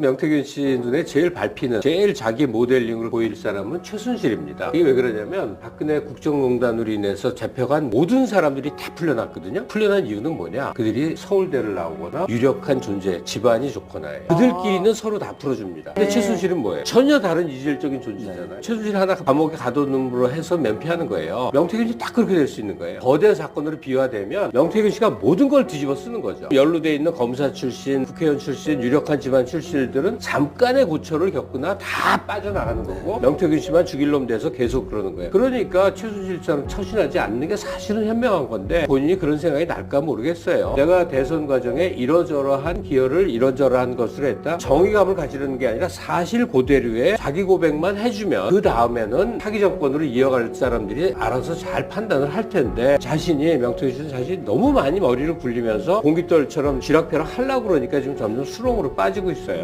명태균 씨 눈에 제일 밟히는 제일 자기 모델링을 보일 사람은 최순실입니다. 이게 왜 그러냐면 박근혜 국정농단으로 인해서 잡혀간 모든 사람들이 다 풀려났거든요. 풀려난 이유는 뭐냐? 그들이 서울대를 나오거나 유력한 존재, 집안이 좋거나예요. 그들끼리는 서로 다 풀어줍니다. 근데 네. 최순실은 뭐예요? 전혀 다른 이질적인 존재잖아요. 최순실 하나 감옥에 가둬놓음으로 해서 면피하는 거예요. 명태균 씨 딱 그렇게 될 수 있는 거예요. 거대 사건으로 비화되면 명태균 씨가 모든 걸 뒤집어 쓰는 거죠. 연루돼 있는 검사 출신, 국회의원 출신, 유력한 집안 출신 들은 잠깐의 고초를 겪으나 다 빠져나가는 거고 명태균 씨만 죽일 놈 돼서 계속 그러는 거예요. 그러니까 최순실 처럼 처신하지 않는 게 사실은 현명한 건데 본인이 그런 생각이 날까 모르겠어요. 내가 대선 과정에 이러저러한 기여를 이러저러한 것으로 했다. 정의감을 가지는 게 아니라 사실 고대류에 자기 고백만 해주면 그 다음에는 사기 정권으로 이어갈 사람들이 알아서 잘 판단을 할 텐데 자신이 명태균 씨는 자신이 너무 많이 머리를 굴리면서 공깃돌처럼 쥐락펴락 하려고 그러니까 지금 점점 수렁으로 빠지고 있어요.